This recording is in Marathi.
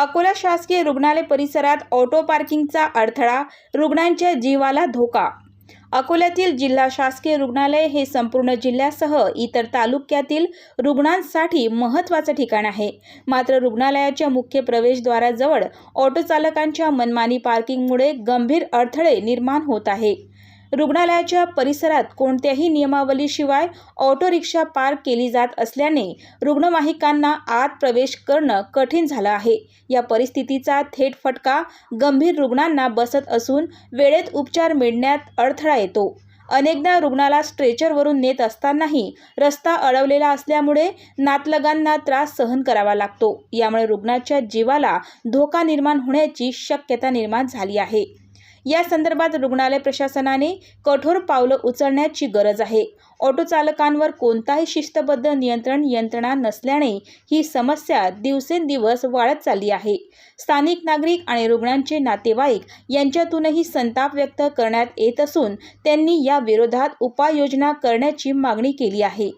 अकोला शासकीय रुग्णालय परिसरात ऑटो पार्किंगचा अडथळा रुग्णांच्या जीवाला धोका. अकोल्यातील जिल्हा शासकीय रुग्णालय हे संपूर्ण जिल्ह्यासह इतर तालुक्यातील रुग्णांसाठी महत्त्वाचं ठिकाण आहे. मात्र रुग्णालयाच्या मुख्य प्रवेशद्वाराजवळ ऑटो चालकांच्या मनमानी पार्किंगमुळे गंभीर अडथळे निर्माण होत आहे. रुग्णालयाच्या परिसरात कोणत्याही नियमावलीशिवाय ऑटो रिक्षा पार्क केली जात असल्याने रुग्णवाहिकांना आत प्रवेश करणं कठीण झालं आहे. या परिस्थितीचा थेट फटका गंभीर रुग्णांना बसत असून वेळेत उपचार मिळण्यात अडथळा येतो. अनेकदा रुग्णाला स्ट्रेचरवरून नेत असतानाही रस्ता अडवलेला असल्यामुळे नातलगांना त्रास सहन करावा लागतो. यामुळे रुग्णाच्या जीवाला धोका निर्माण होण्याची शक्यता निर्माण झाली आहे. या संदर्भात रुग्णालय प्रशासनाने कठोर पावलं उचलण्याची गरज आहे. ऑटो चालकांवर कोणताही शिस्तबद्ध नियंत्रण यंत्रणा नसल्याने ही समस्या दिवसेंदिवस वाढत चालली आहे. स्थानिक नागरिक आणि रुग्णांचे नातेवाईक यांच्यातूनही संताप व्यक्त करण्यात येत असून त्यांनी या विरोधात उपाययोजना करण्याची मागणी केली आहे.